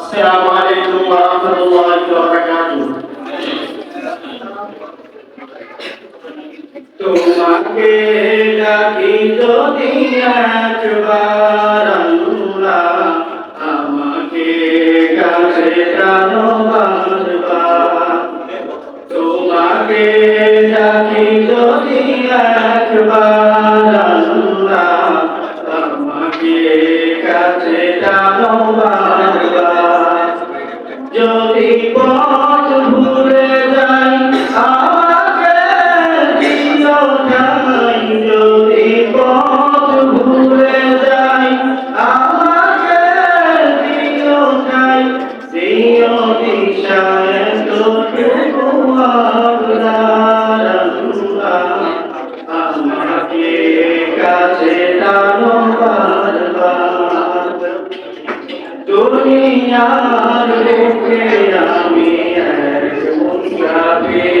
السلام عليكم ورحمة الله وبركاته তোমাকে ডাকি যদি একবার আমাকে তোমাকে যদি পথ ভুলে যাই, আমাকে দিও ঠাই যদি পথ ভুলে যাই, আমাকে দিও ঠাই দিও দিশায় তো তোমার দুনিয়ার বুকে আমি মুসাফে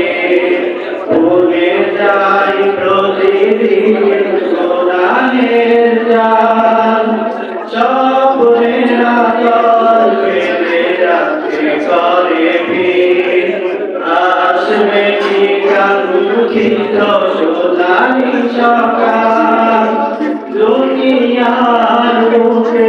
ভুলে যাই প্রতিদিন সোনালের যান সবরে রাতর পেলে রাতে করে ভিড়। আসবে ঠিকান দুঃখিত সোনালি সকাল। দুনিয়ার বুকে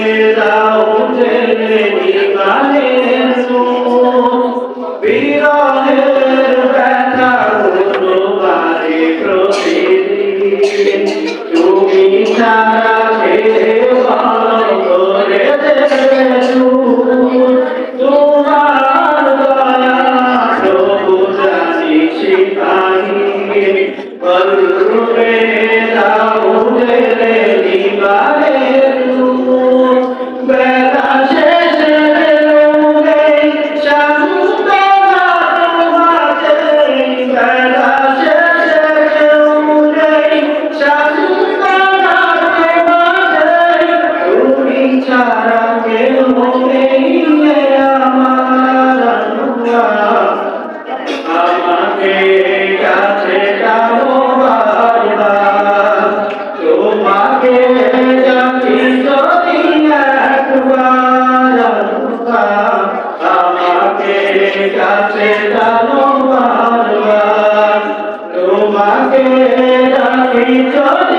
पर रे लाऊ रे लीबारे এই চলে